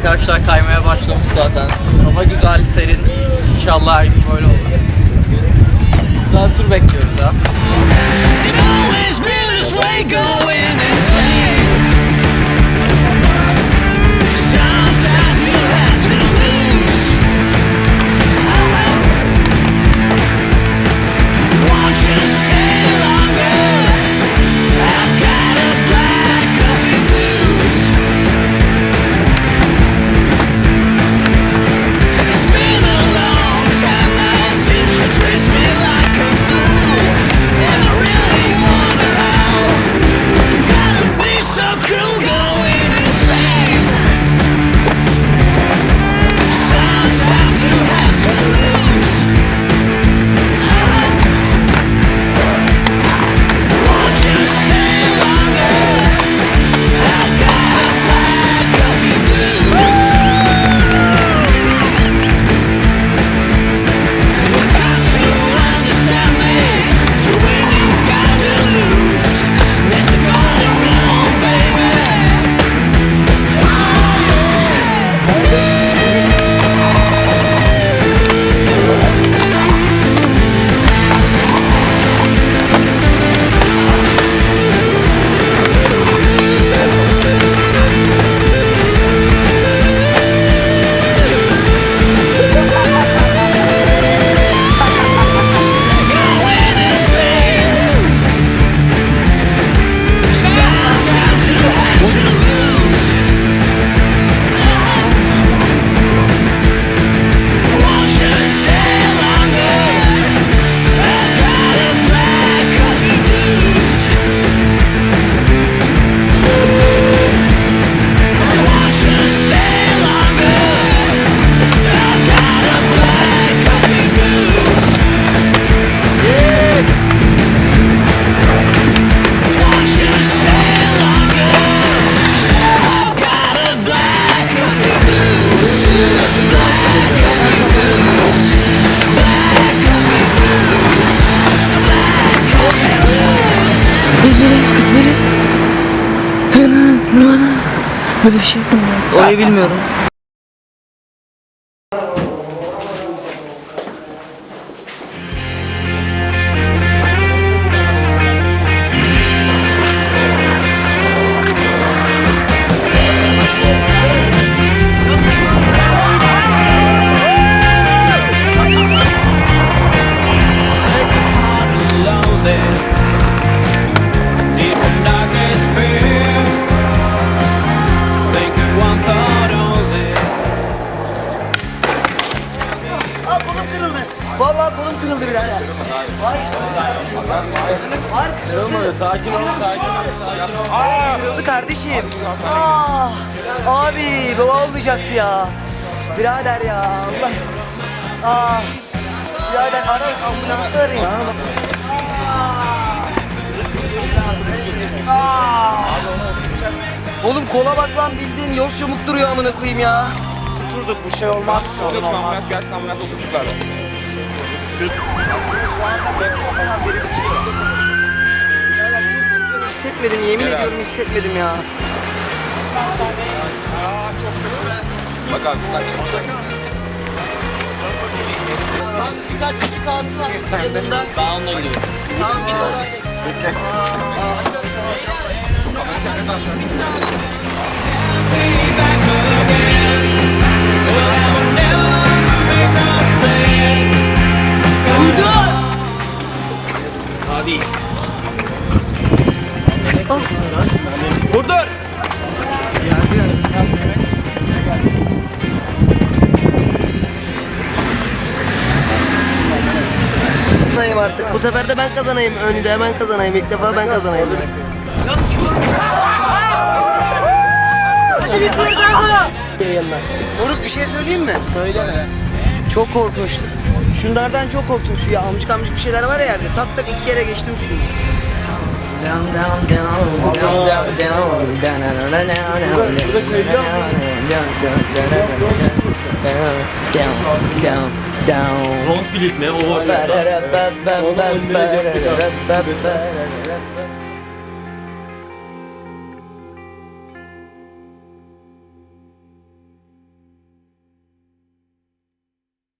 Arkadaşlar kaymaya başlamış zaten. Hava güzel, serin. İnşallah her gün böyle olur. Güzel tur bekliyoruz ya. Böyle bir şey yapamaz. Orayı bilmiyorum. Sakin ol, sakin ol, sakin ol. Kırıldı kardeşim. Aa, abi baba olmayacaktı ya. Birader ya Allah. Aa, birader ara ambulansı arayın. Aa. Oğlum kola bak lan bildiğin yos yumuk duruyor amına koyayım ya. Durduk bu şey olmaz. Lütfen ambulans gelsin ambulans olsun tutarlar. Hissetmedim yemin ediyorum hissetmedim ya. Bak abi şuradan çıkacak. Birkaç kişi kalsın abi yanında. Ben onunla gidiyorum. Tamam git oraya. Dur artık. Bu sefer de ben kazanayım. Önünde hemen kazanayım. İlk defa ben kazanayım. Moruk bir şey söyleyeyim mi? Söyle. Çok korkmuştum. Şunlardan çok korktum. Şu ya amcık amcık bir şeyler var ya yerde. Tak tak iki kere geçtim üstüne down. Son klip ne?